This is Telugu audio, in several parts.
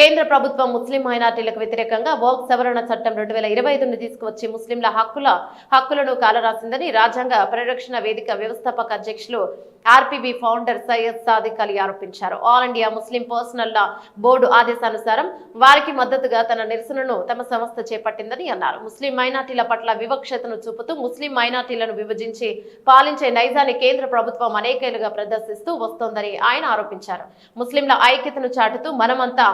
కేంద్ర ప్రభుత్వం ముస్లిం మైనార్టీలకు వ్యతిరేకంగా వోక్ సవరణ చట్టం రెండు వేల ఇరవై ఐదును తీసుకువచ్చి ముస్లింల హక్కుల హక్కులను కాలరాసిందని రాజ్యాంగ పరిరక్షణ వేదిక వ్యవస్థాపక అధ్యక్షులు ఆర్పీబీ ఫౌండర్ సయ్యద్ సాదిక్ అలీ ఆరోపించారు. All India Muslim personal law board ఆదేశానుసారం వారికి మద్దతుగా తన నిరసనను తమ సంస్థ చేపట్టిందని అన్నారు. ముస్లిం మైనార్టీల పట్ల వివక్షతను చూపుతూ ముస్లిం మైనార్టీలను విభజించి పాలించే నైజాన్ని కేంద్ర ప్రభుత్వం అనేకేలుగా ప్రదర్శిస్తూ వస్తోందని ఆయన ఆరోపించారు. ముస్లింల ఐక్యతను చాటుతూ మనమంతా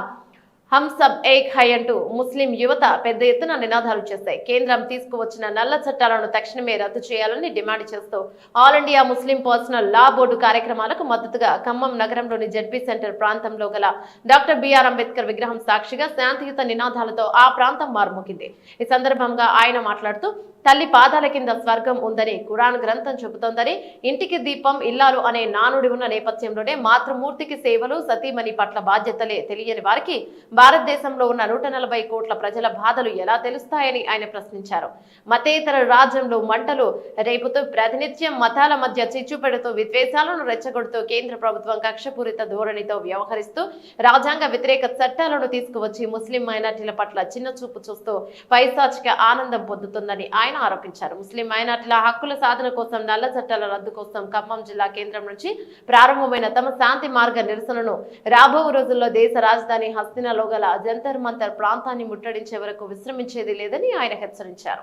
హమ్ సబ్ ఏక్ హై అంటూ ముస్లిం యువత పెద్ద ఎత్తున నినాదాలు చేశాయి కేంద్రం తీసుకువచ్చిన నల్ల చట్టాలను తక్షణమే రద్దు చేయాలని డిమాండ్ చేస్తూ all India Muslim personal law board కార్యక్రమాలకు మద్దతుగా ఖమ్మం నగరంలోని జడ్బీ సెంటర్ ప్రాంతంలో గల డాక్టర్ బిఆర్ అంబేద్కర్ విగ్రహం సాక్షిగా శాంతియుత నినాదాలతో ఆ ప్రాంతం మారుమోగింది. ఈ సందర్భంగా ఆయన మాట్లాడుతూ తల్లి పాదాల కింద స్వర్గం ఉందని కురాన్ గ్రంథం చెబుతోందని ఇంటికి దీపం ఇల్లాలు అనే నానుడి ఉన్న నేపథ్యంలోనే మాతృమూర్తికి సేవలు సతీమణి పట్ల బాధ్యతలే తెలియని వారికి భారతదేశంలో ఉన్న నూట నలభై కోట్ల ప్రజల బాధలు ఎలా తెలుస్తాయని ఆయన ప్రశ్నించారు. మతేతర రాజ్యంలో మంటలు రేపుతూ ప్రాతినిధ్యం మతాల మధ్య చిచ్చు పెడుతూ విద్వేషాలను రెచ్చగొడుతూ కేంద్ర ప్రభుత్వం కక్షపూరిత ధోరణితో వ్యవహరిస్తూ రాజ్యాంగ వ్యతిరేక చట్టాలను తీసుకువచ్చి ముస్లిం మైనార్టీల పట్ల చిన్న చూపు చూస్తూ పైశాచిక ఆనందం పొందుతుందని ఆయన ఆరోపించారు. ముస్లిం మైనార్టీల హక్కుల సాధన కోసం నల్ల చట్టాల రద్దు కోసం ఖమ్మం జిల్లా కేంద్రం నుంచి ప్రారంభమైన తమ శాంతి మార్గ నిరసనను రాబో రోజుల్లో దేశ రాజధాని హస్తినాలో గల జంతర్ మంతర్ ప్రాంతాన్ని ముట్టడించే వరకు విశ్రమించేది లేదని ఆయన హెచ్చరించారు.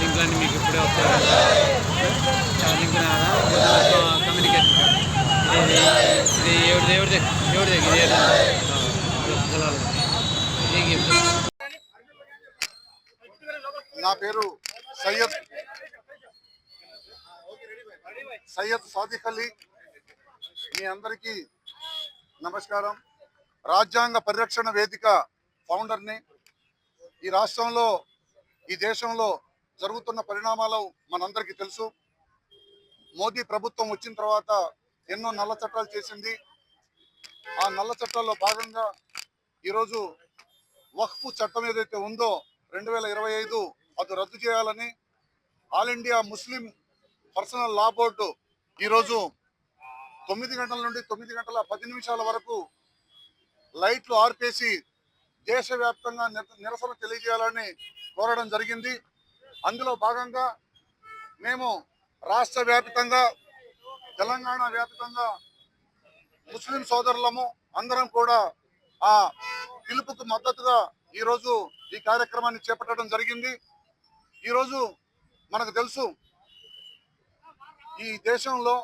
లింక్లన్నీ మీకు ఇప్పుడే వస్తాయి లింక్ కమ్యూనికేషన్ ఇది ఎవరిది ఎవరిది ఎవరిది ఇది నా పేరు సయ్యద్ సయ్యద్ సాదిక్ అలీ మీ అందరికీ నమస్కారం. రాజ్యాంగ పరిరక్షణ వేదిక ఫౌండర్ని ఈ రాష్ట్రంలో ఈ దేశంలో జరుగుతున్న పరిణామాలు మనందరికీ తెలుసు. మోదీ ప్రభుత్వం వచ్చిన తర్వాత ఎన్నో నల్ల చట్టాలు చేసింది. ఆ నల్ల చట్టాల్లో భాగంగా ఈరోజు వక్ఫ్ చట్టం ఏదైతే ఉందో రెండు వేల ఇరవై ఐదు అది రద్దు చేయాలని all India Muslim personal law board ఈరోజు తొమ్మిది గంటల నుండి తొమ్మిది గంటల పది నిమిషాల వరకు లైట్లు ఆర్పేసి దేశవ్యాప్తంగా నిర- నిరసన తెలియజేయాలని కోరడం జరిగింది. అందులో భాగంగా మేము రాష్ట్ర వ్యాప్తంగా తెలంగాణ వ్యాప్తంగా ముస్లిం సోదరులము అందరం కూడా ఆ పిలుపుకు మద్దతుగా ఈరోజు ఈ కార్యక్రమాన్ని చేపట్టడం జరిగింది. ఈరోజు మనకు తెలుసు ఈ దేశంలో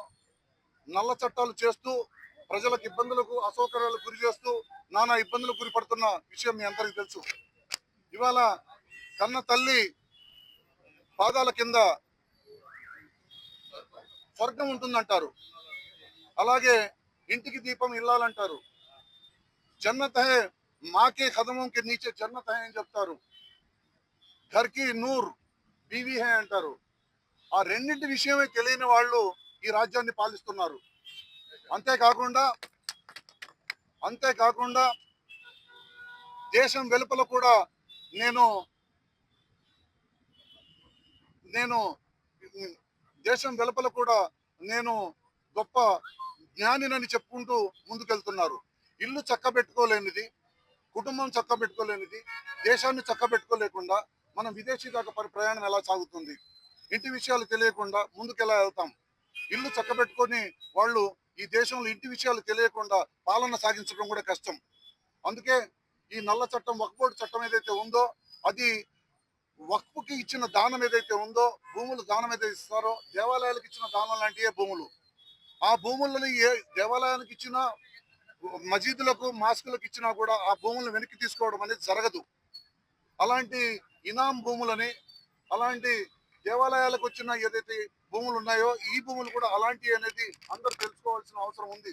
నల్ల చట్టాలు చేస్తూ ప్రజలకు ఇబ్బందులకు అసౌకర్యాలకు గురి చేస్తూ నానా ఇబ్బందులకు గురిపడుతున్న విషయం మీ అందరికీ తెలుసు. ఇవాళ కన్న తల్లి పాదాల కింద స్వర్గం ఉంటుందంటారు. అలాగే ఇంటికి దీపం ఇల్లాలంటారు. జన్నత్ హే మాకే కదమంకి నీచే జన్నత్ హే అని చెప్తారు. ఘర్కి నూర్ బీవీ హే అంటారు. ఆ రెండింటి విషయమే తెలియని వాళ్ళు ఈ రాజ్యాన్ని పాలిస్తున్నారు. అంతేకాకుండా అంతేకాకుండా దేశం వెలుపల కూడా నేను నేను దేశం వెలుపల కూడా నేను గొప్ప జ్ఞానినని చెప్పుకుంటూ ముందుకెళ్తున్నారు. ఇల్లు చక్కబెట్టుకోలేనిది కుటుంబం చక్కబెట్టుకోలేనిది దేశాన్ని చక్కబెట్టుకోలేకుండా మనం విదేశీ దాకా పరి- ప్రయాణం ఎలా సాగుతుంది? ఇంటి విషయాలు తెలియకుండా ముందుకెలా వెళ్తాం? ఇల్లు చక్కబెట్టుకొని వాళ్ళు ఈ దేశంలో ఇంటి విషయాలు తెలియకుండా పాలన సాగించడం కూడా కష్టం. అందుకే ఈ నల్ల చట్టం వక్ఫ్ చట్టం ఏదైతే ఉందో అది వక్ఫ్కి ఇచ్చిన దానం ఏదైతే ఉందో భూములు దానం ఏదైతే ఇస్తారో దేవాలయాలకు ఇచ్చిన దానం లాంటివే భూములు. ఆ భూములను ఏ దేవాలయానికి ఇచ్చిన మసీదులకు మాస్కులకు ఇచ్చినా కూడా ఆ భూములను వెనక్కి తీసుకోవడం అనేది జరగదు. అలాంటి ఇనాం భూములని అలాంటి దేవాలయాలకు వచ్చిన ఏదైతే భూములు ఉన్నాయో ఈ భూములు కూడా అలాంటివి అనేది అందరూ తెలుసుకోవాల్సిన అవసరం ఉంది.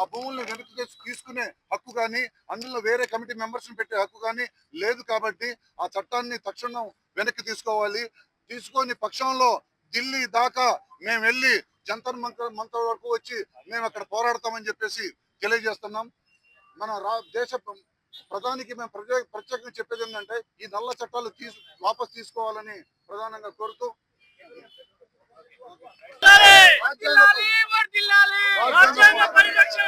ఆ భూములను వెనక్కి తెచ్చి తీసుకునే హక్కు కానీ అందులో వేరే కమిటీ మెంబర్స్ పెట్టే హక్కు కానీ లేదు కాబట్టి ఆ చట్టాన్ని తక్షణం వెనక్కి తీసుకోవాలి. తీసుకొని పక్షంలో ఢిల్లీ దాకా మేము వెళ్ళి జంతర్ మంత్ర మంతర్ వరకు వచ్చి మేము అక్కడ పోరాడతామని చెప్పేసి తెలియజేస్తున్నాం. మన రా దేశ ప్రధానికి మేము ప్రత్యేక ప్రత్యేకంగా చెప్పేది ఏంటంటే ఈ నల్ల చట్టాలు తీసు వాపస్ తీసుకోవాలని ప్రధానంగా కోరుతూ రాజ్యాంగ పరిరక్షణ